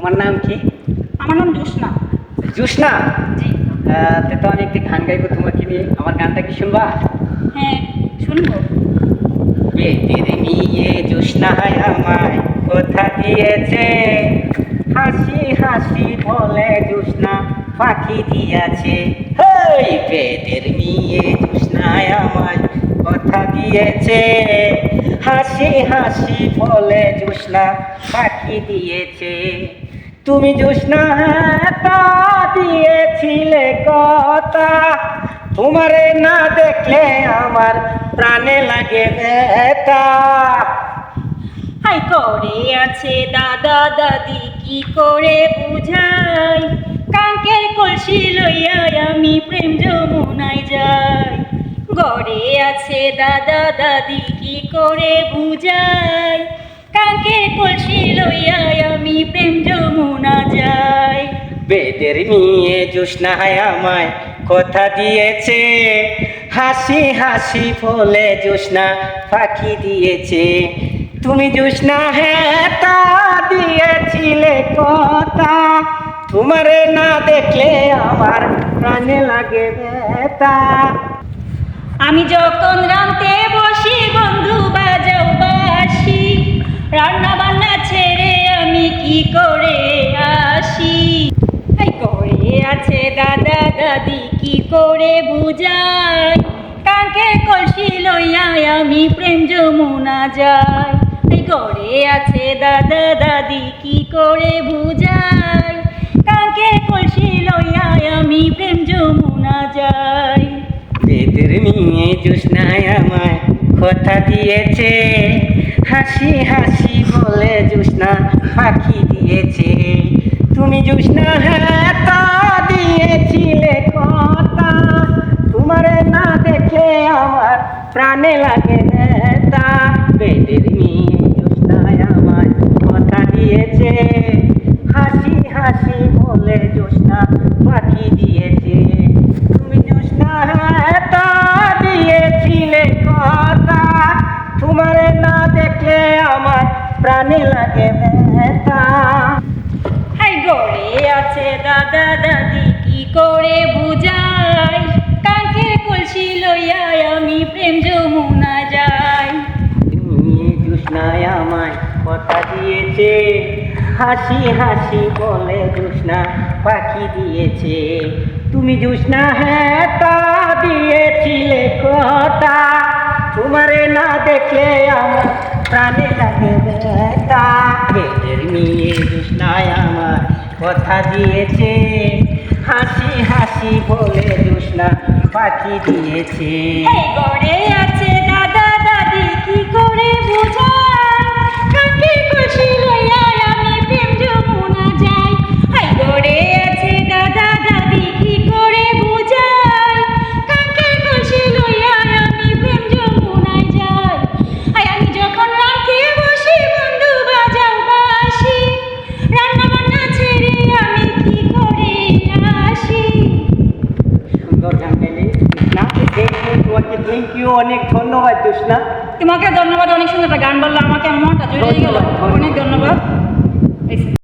তোমার নাম কি? আমার নাম জোসনা জুসনা জি। তো তো আমি একটি গান গাইবো তোমাকে নিয়ে। আমার গানটা কি শুনবা? হ্যাঁ শুনব। বেদের নিয়ে জুসনায় আমায় কথা দিয়েছে। হাসি হাসি বলে জুসনা পাখি দিয়েছে। হেই বেদের নিয়ে জুসনায় আমায় কথা দিয়েছে। হাসি হাসি বলে জুসনা পাখি দিয়েছে। তুমি জুসনা তা দিয়েছিলে কথা। তোমারে না দেখলে আমার প্রাণে লাগে হাই, করে আছে দাদা, দাদি, কি করে বুঝাই? কাঙ্কের কলসি লইয়া আমি প্রেম যমুনায় যাই। গড়ে আছে দাদা, দাদি, কি করে বুঝাই? কলসি লইয়া আমি প্রেম যমুনা যাই। বেদের নিয়ে জুসনায় আমায় কথা দিয়েছে হাসি হাসি ফলে জুসনা পাখি দিয়েছে। তুমি জুসনা হ্যাঁ তা দিয়েছিলে কথা তোমারে না দেখলে আমার প্রাণে লাগে ব্যথা। আমি যখন রাঁধতে বসি দাদা দাদি কি করে বুঝাই, কাকে কলসি লইয়া আমি প্রেম যমুনা যাই। করে আছে দাদা দাদি কি করে বুঝাই, কাকে কলসি লইয়া আমি প্রেম যমুনা যাই। বেদের নিয়ে জুসনায় আমায় কথা দিয়েছে, হাসি হাসি বলে জুসনা পাখি দিয়েছে। তুমি জুসনা হ্যাঁ না দেখে আমার প্রাণে লাগে বেদের নিয়ে জুসনায় আমায় কথা দিয়েছে। হাসি হাসি বলে জোসনা পাখি দিয়েছে। তুমি জোসনা তা দিয়েছিলে কথা। তোমারে না দেখলে আমার প্রাণে লাগে ব্যথা হাই, গড়ে আছে দাদা দাদি, কি করে বুঝাই জোসনায় আমায় কথা দিয়েছে। হাসি হাসি বলে জোসনা পাখি দিয়েছে। তুমি জোসনা হ্যাঁ তা দিয়েছিলে কথা। তোমারে না দেখলে আমার প্রাণে লাগে ব্যথা। বেদের জোসনায় আমার কথা দিয়েছে। হাসি হাসি বলে জোসনা পাখি দিয়েছে। গড়ে আছে ইউ অনেক ধন্যবাদ জোসনা তোমাকে ধন্যবাদ অনেক সুন্দর একটা গান বলল আমাকে আমার মনটা জুড়ে গেল অনেক ধন্যবাদ।